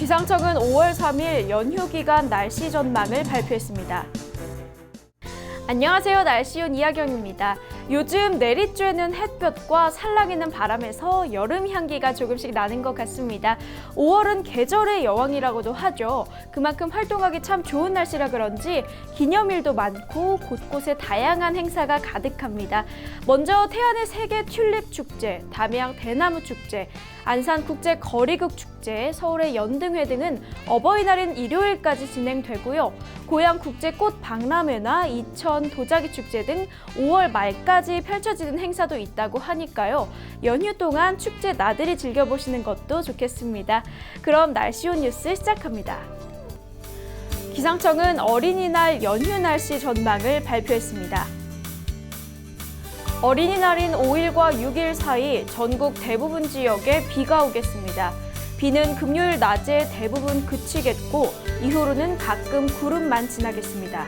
기상청은 5월 3일 연휴 기간 날씨 전망을 발표했습니다. 안녕하세요. 날씨온 이하경입니다. 요즘 내리쬐는 햇볕과 살랑이는 바람에서 여름 향기가 조금씩 나는 것 같습니다. 5월은 계절의 여왕이라고도 하죠. 그만큼 활동하기 참 좋은 날씨라 그런지 기념일도 많고 곳곳에 다양한 행사가 가득합니다. 먼저 태안의 세계 튤립 축제, 담양 대나무 축제, 안산 국제 거리극 축제, 서울의 연등회 등은 어버이날인 일요일까지 진행되고요. 고양 국제 꽃 박람회나 이천 도자기 축제 등 5월 말까지 펼쳐지는 행사도 있다고 하니까요. 연휴 동안 축제 나들이 즐겨보시는 것도 좋겠습니다. 그럼 날씨온 뉴스 시작합니다. 기상청은 어린이날 연휴 날씨 전망을 발표했습니다. 어린이날인 5일과 6일 사이 전국 대부분 지역에 비가 오겠습니다. 비는 금요일 낮에 대부분 그치겠고 이후로는 가끔 구름만 지나겠습니다.